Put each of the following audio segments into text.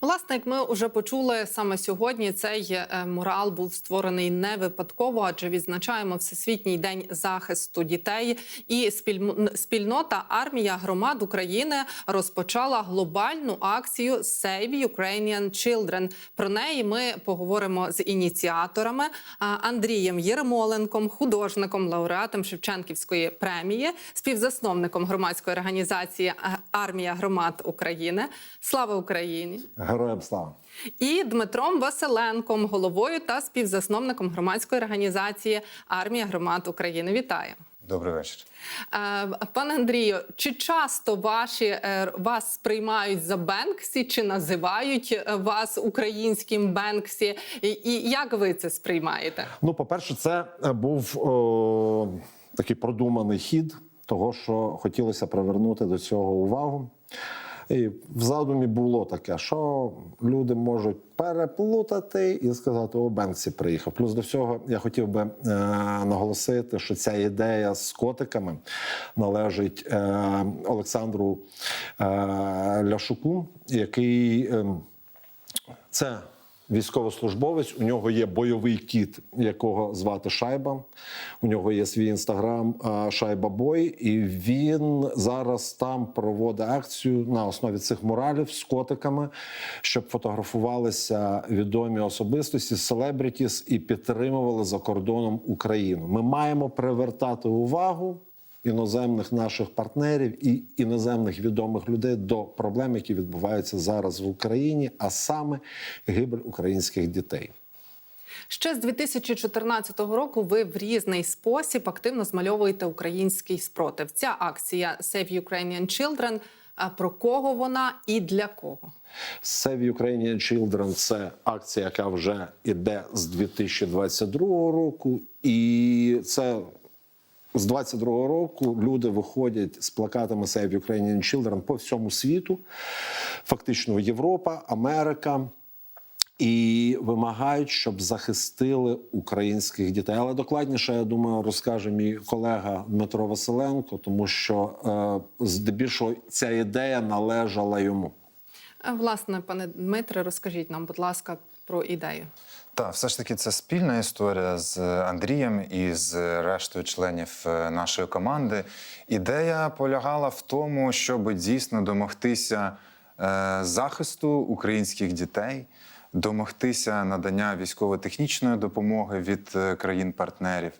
Власне, як ми вже почули саме сьогодні, цей е, мурал був створений не випадково, адже відзначаємо Всесвітній день захисту дітей. І спільнота армія громад України розпочала глобальну акцію Save Ukrainian Children. Про неї ми поговоримо з ініціаторами Андрієм Єрмоленком, художником, лауреатом Шевченківської премії, співзасновником громадської організації Армія громад України. Слава Україні! Героям слава. і Дмитром Василенком, головою та співзасновником громадської організації Армія громад України. Вітаю. Добрий вечір. Е, Пане Андрію, чи часто ваші е, вас сприймають за Бенксі, чи називають е, вас українським Бенксі? І, і як ви це сприймаєте? Ну, по-перше, це е, був о, такий продуманий хід того, що хотілося привернути до цього увагу. І в задумі було таке, що люди можуть переплутати і сказати, о, Бенксі приїхав. Плюс до всього я хотів би е, наголосити, що ця ідея з котиками належить е, Олександру е, Ляшуку, який. Е, це військовослужбовець. У нього є бойовий кіт, якого звати Шайба. У нього є свій інстаграм Шайба Бой, і він зараз там проводить акцію на основі цих муралів з котиками, щоб фотографувалися відомі особистості, селебрітіс і підтримували за кордоном Україну. Ми маємо привертати увагу іноземних наших партнерів і іноземних відомих людей до проблем, які відбуваються зараз в Україні, а саме гибель українських дітей. Ще з 2014 року ви в різний спосіб активно змальовуєте український спротив. Ця акція Save Ukrainian Children. а Про кого вона і для кого? Save Ukrainian Children – це акція, яка вже іде з 2022 року, і це з 22-го року люди виходять з плакатами Save Ukrainian Children по всьому світу, фактично Європа, Америка. І вимагають, щоб захистили українських дітей. Але докладніше, я думаю, розкаже мій колега Дмитро Василенко, тому що е, здебільшого ця ідея належала йому. Власне, пане Дмитре, розкажіть нам, будь ласка, про ідею. Так, все ж таки, це спільна історія з Андрієм і з рештою членів е, нашої команди. Ідея полягала в тому, щоб дійсно домогтися е, захисту українських дітей, домогтися надання військово-технічної допомоги від е, країн-партнерів.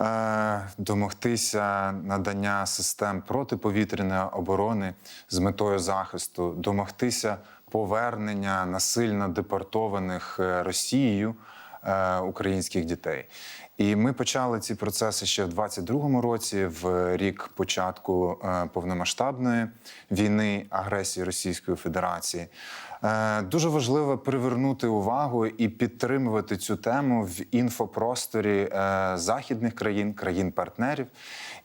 Е, Домогтися надання систем протиповітряної оборони з метою захисту, домогтися повернення насильно депортованих е, Росією е, українських дітей. І ми почали ці процеси ще в 22-му році, в рік початку е, повномасштабної війни агресії Російської Федерації. Е, Дуже важливо привернути увагу і підтримувати цю тему в інфопросторі е, західних країн, країн-партнерів.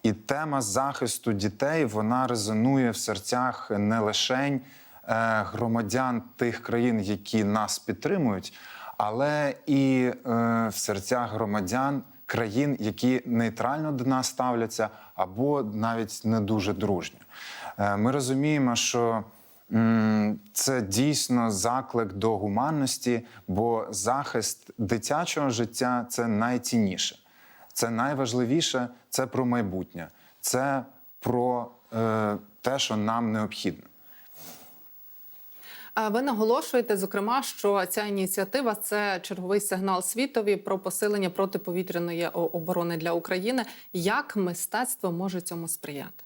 І тема захисту дітей вона резонує в серцях не лишень громадян тих країн, які нас підтримують, але і е, в серцях громадян країн, які нейтрально до нас ставляться, або навіть не дуже дружньо. Е, Ми розуміємо, що це дійсно заклик до гуманності, бо захист дитячого життя це найцінніше, це найважливіше, це про майбутнє, це про е, те, що нам необхідно. Ви наголошуєте, зокрема, що ця ініціатива це черговий сигнал світові про посилення протиповітряної оборони для України. Як мистецтво може цьому сприяти?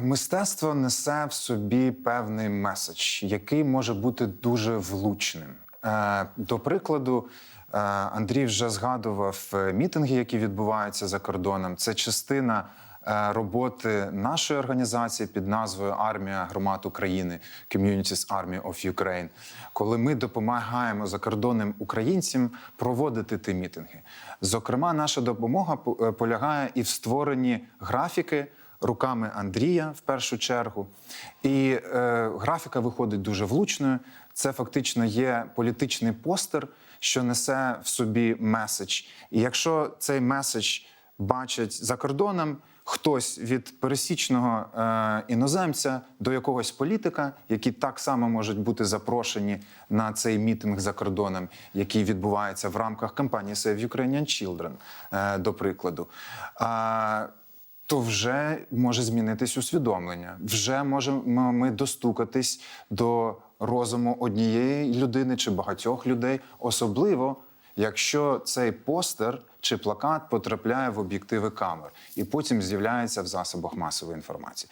Мистецтво несе в собі певний меседж, який може бути дуже влучним. До прикладу, Андрій вже згадував е, мітинги, які відбуваються за кордоном. Це частина роботи нашої організації під назвою Армія громад України Communities Army of Ukraine, коли ми допомагаємо закордонним українцям проводити ті мітинги. Зокрема, наша допомога е, полягає і в створенні графіки руками Андрія в першу чергу. І е, графіка виходить дуже влучною. Це фактично є політичний постер, що несе в собі меседж. І якщо цей меседж бачать за кордоном, хтось від пересічного е, іноземця до якогось політика, які так само можуть бути запрошені на цей мітинг за кордоном, який відбувається в рамках кампанії Save Ukrainian Children, е, до прикладу. А, то вже може змінитись усвідомлення. Вже можемо ми достукатись до розуму однієї людини чи багатьох людей, особливо якщо цей постер чи плакат потрапляє в об'єктиви камер і потім з'являється в засобах масової інформації.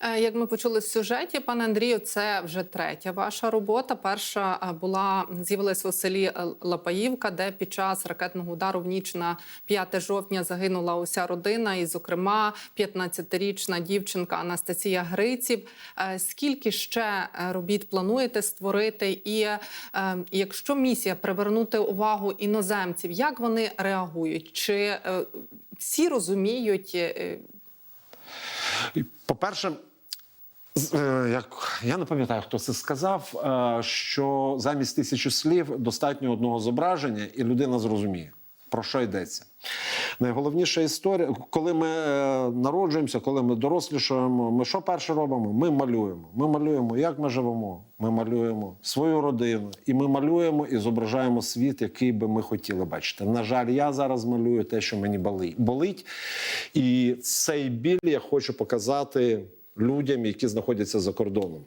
Е, Як ми почули в сюжеті, пане Андрію, це вже третя ваша робота. Перша е, була з'явилася у селі е, Лапаївка, де під час ракетного удару в ніч на 5 жовтня загинула уся родина, і, зокрема, 15-річна дівчинка Анастасія Гриців. Скільки ще робіт плануєте створити? І якщо місія привернути увагу іноземців, як вони реагують? Чи всі розуміють? По-перше, е, як я не пам'ятаю, хто це сказав, е, що замість тисячі слів достатньо одного зображення, і людина зрозуміє, про що йдеться. Найголовніша історія, коли ми е, народжуємося, коли ми дорослішаємо, ми що перше робимо? Ми малюємо. Ми малюємо, як ми живемо. Ми малюємо свою родину, і ми малюємо і зображаємо світ, який би ми хотіли бачити. На жаль, я зараз малюю те, що мені болить. І цей біль я хочу показати людям, які знаходяться за кордоном.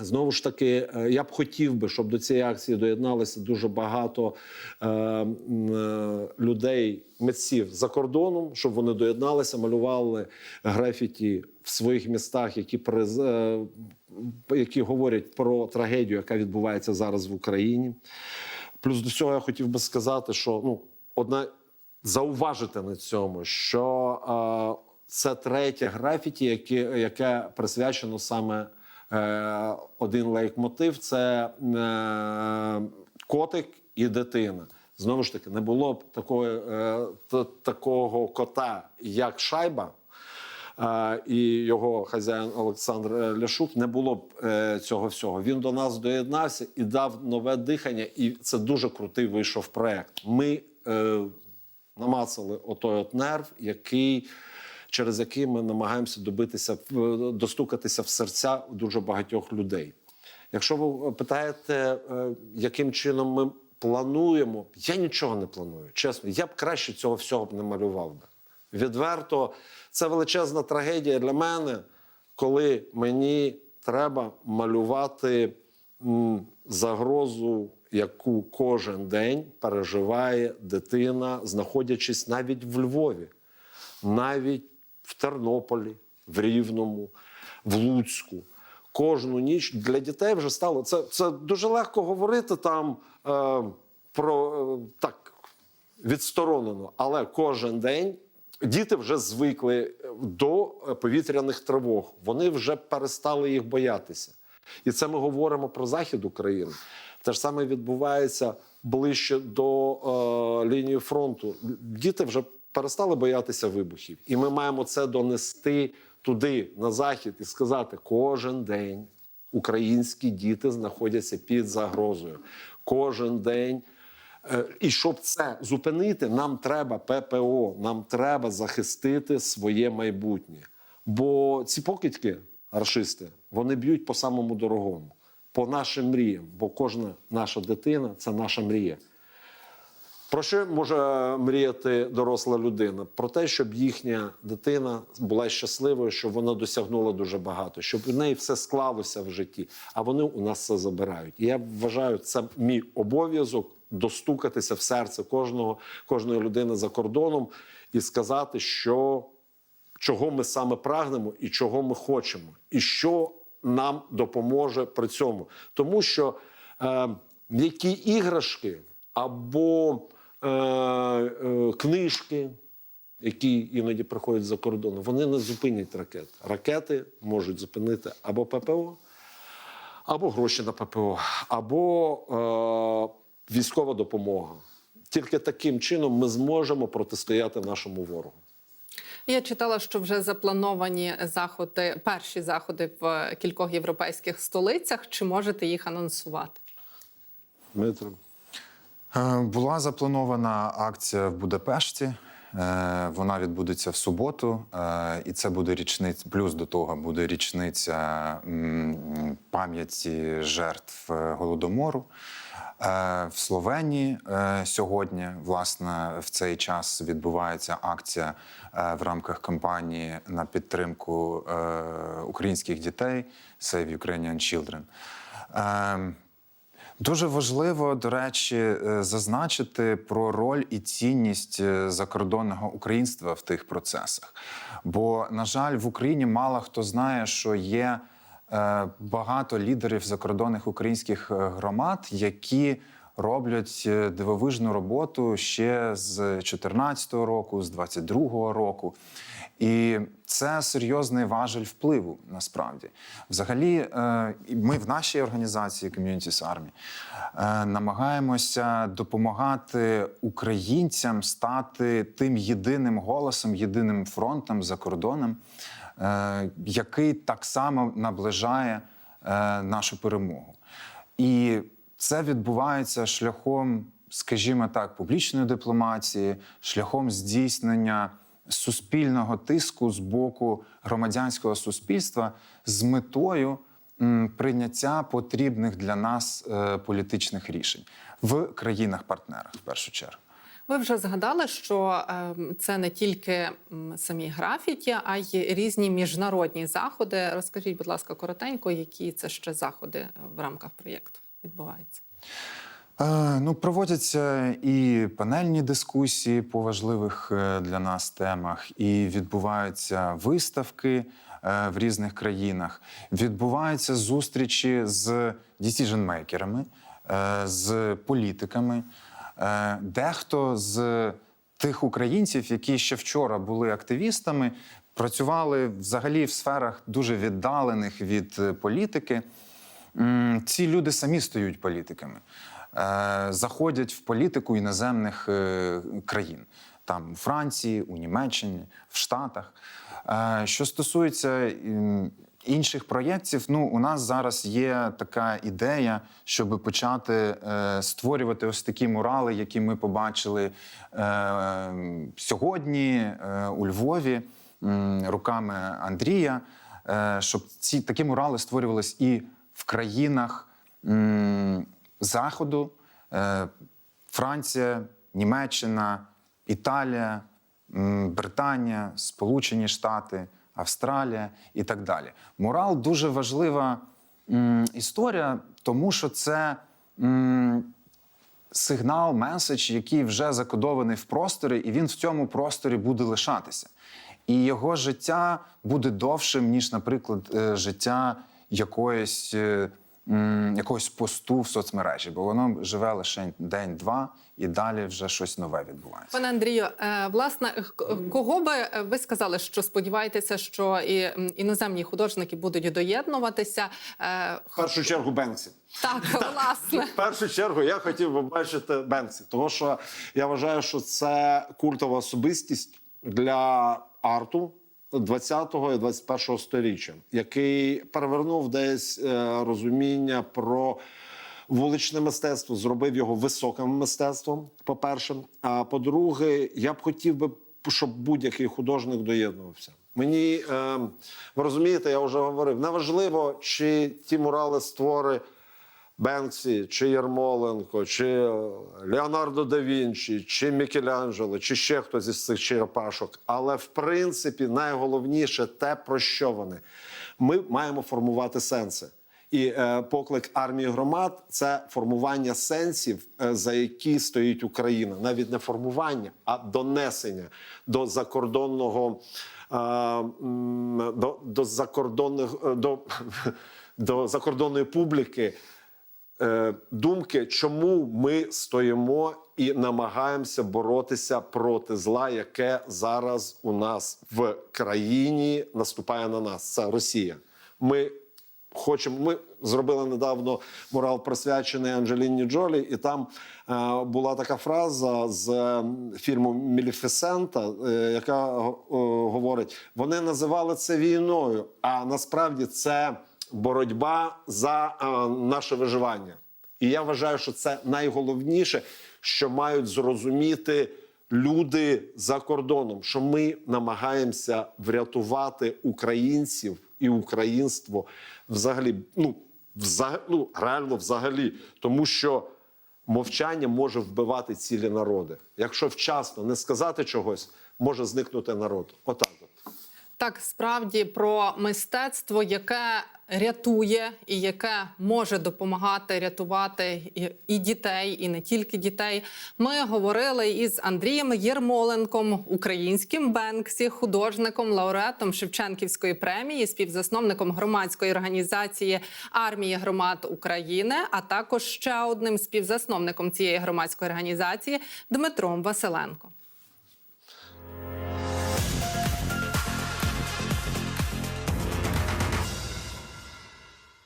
Знову ж таки, е, я б хотів би, щоб до цієї акції доєдналося дуже багато е, е, людей, митців за кордоном, щоб вони доєдналися, малювали графіті в своїх містах, які приз, е, які говорять про трагедію, яка відбувається зараз в Україні. Плюс до цього я хотів би сказати, що ну, одна зауважити на цьому, що е, це третє графіті, яке, яке присвячено саме один лейтмотив це е, котик і дитина. Знову ж таки, не було б такої, е, такого кота, як шайба. е, І його хазяїн Олександр е, Ляшук не було б е, цього всього. Він до нас доєднався і дав нове дихання, і це дуже крутий вийшов проект. Ми е, намацали отой от нерв, який через який ми намагаємося добитися достукатися в серця дуже багатьох людей. Якщо ви питаєте, е, яким чином ми плануємо, я нічого не планую. Чесно, я б краще цього всього б не малював би. Відверто, це величезна трагедія для мене, коли мені треба малювати загрозу, яку кожен день переживає дитина, знаходячись навіть в Львові, навіть в Тернополі, в Рівному, в Луцьку. Кожну ніч для дітей вже стало це, це дуже легко говорити там е, про е, так відсторонено, але кожен день діти вже звикли до повітряних тривог. Вони вже перестали їх боятися. І це ми говоримо про захід України. Те ж саме відбувається ближче до е, лінії фронту. Діти вже перестали боятися вибухів, і ми маємо це донести туди, на захід, і сказати: кожен день українські діти знаходяться під загрозою. Кожен день. Е, І щоб це зупинити, нам треба ППО, нам треба захистити своє майбутнє. Бо ці покидьки, рашисти, вони б'ють по самому дорогому, по нашим мріям. Бо кожна наша дитина це наша мрія. Про що може мріяти доросла людина? Про те, щоб їхня дитина була щасливою, щоб вона досягнула дуже багато, щоб у неї все склалося в житті, а вони у нас це забирають. І я вважаю, це мій обов'язок достукатися в серце кожного, кожної людини за кордоном і сказати, що чого ми саме прагнемо і чого ми хочемо, і що нам допоможе при цьому. Тому що е, м'які іграшки або книжки, які іноді приходять за кордону, вони не зупинять ракет. Ракети можуть зупинити або ППО, або гроші на ППО, або е, військова допомога. Тільки таким чином ми зможемо протистояти нашому ворогу. Я читала, що вже заплановані заходи, перші заходи в кількох європейських столицях. Чи можете їх анонсувати? Дмитро. Е, Була запланована акція в Будапешті Е, Вона відбудеться в суботу, е, і це буде річниця. Плюс до того буде річниця пам'яті жертв голодомору. В Словенії сьогодні, власне, в цей час відбувається акція в рамках кампанії на підтримку українських дітей Save Ukrainian Children. Дуже важливо, до речі, е, зазначити про роль і цінність е, закордонного українства в тих процесах. Бо, на жаль, в Україні мало хто знає, що є е, багато лідерів закордонних українських громад, які роблять дивовижну роботу ще з 2014 року, з 2022 року. І це серйозний важель впливу насправді. Взагалі, е, ми в нашій організації Communities Army е, намагаємося допомагати українцям стати тим єдиним голосом, єдиним фронтом за кордоном, е, який так само наближає нашу перемогу. І це відбувається шляхом, скажімо так, публічної дипломатії, шляхом здійснення суспільного тиску з боку громадянського суспільства з метою прийняття потрібних для нас е, політичних рішень в країнах-партнерах, в першу чергу. Ви вже згадали, що ем, це не тільки самі графіті, а й різні міжнародні заходи. Розкажіть, будь ласка, коротенько, які це ще заходи е, в рамках проєкту відбуваються? Ну, проводяться і панельні дискусії по важливих е, для нас темах, і відбуваються виставки е, в різних країнах. Відбуваються зустрічі з дісіжн-мейкерами, е, з політиками. Дехто з тих українців, які ще вчора були активістами, працювали взагалі в сферах дуже віддалених від політики. Ці люди самі стають політиками, заходять в політику іноземних е, країн, там у Франції, у Німеччині, в Штатах. Е, Що стосується інших проєктів, ну у нас зараз є така ідея, щоб почати е, створювати ось такі мурали, які ми побачили е, сьогодні е, у Львові руками Андрія, е, щоб ці такі мурали створювались і в країнах Заходу, е, Франція, Німеччина, Італія, Британія, Сполучені Штати, Австралія і так далі. Мурал дуже важлива історія, тому що це. сигнал, меседж, який вже закодований в просторі, і він в цьому просторі буде лишатися. І його життя буде довшим, ніж, наприклад, е, життя якоїсь, е, якогось посту в соцмережі, бо воно живе лише день-два, і далі вже щось нове відбувається. Пане Андрію, е, власне, кого би е, ви сказали, що сподіваєтеся, що і іноземні художники будуть доєднуватися? Е, В першу чергу Бенксі. Так, власне. В першу чергу я хотів би бачити Бенксі, тому що я вважаю, що це культова особистість для арту 20-го і 21-го сторіччя, який перевернув десь е, розуміння про. Вуличне мистецтво зробив його високим мистецтвом. По-перше, а по-друге, я б хотів би, щоб будь-який художник доєднувався. Мені е, ви розумієте, я вже говорив, неважливо, чи ті мурали створи Бенксі, чи Ярмоленко, чи Леонардо да Вінчі, чи Мікеланджело, чи ще хтось із цих черепашок. Але в принципі найголовніше те, про що вони. Ми маємо формувати сенси. І е, поклик армії громад це формування сенсів, е, за які стоїть Україна, навіть не формування, а донесення до закордонного е, до, до закордонних е, до, до закордонної публіки е, думки, чому ми стоїмо і намагаємося боротися проти зла, яке зараз у нас в країні наступає на нас. Це Росія. Ми хочемо. Ми зробили недавно мурал присвячений Анджеліні Джолі, і там е, була така фраза з е, фільму Міліфісента, е, яка е, говорить: вони називали це війною, а насправді це боротьба за е, наше виживання. І я вважаю, що це найголовніше, що мають зрозуміти люди за кордоном, що ми намагаємося врятувати українців і українство взагалі, ну, взаг... ну реально взагалі, тому що мовчання може вбивати цілі народи. Якщо вчасно не сказати чогось, може зникнути народ. Отак от. Так, справді про мистецтво, яке рятує і яке може допомагати рятувати і, дітей, і не тільки дітей. Ми говорили із Андрієм Єрмоленком, українським Бенксі, художником, лауреатом Шевченківської премії, співзасновником громадської організації Армія громад України, а також ще одним співзасновником цієї громадської організації Дмитром Василенко.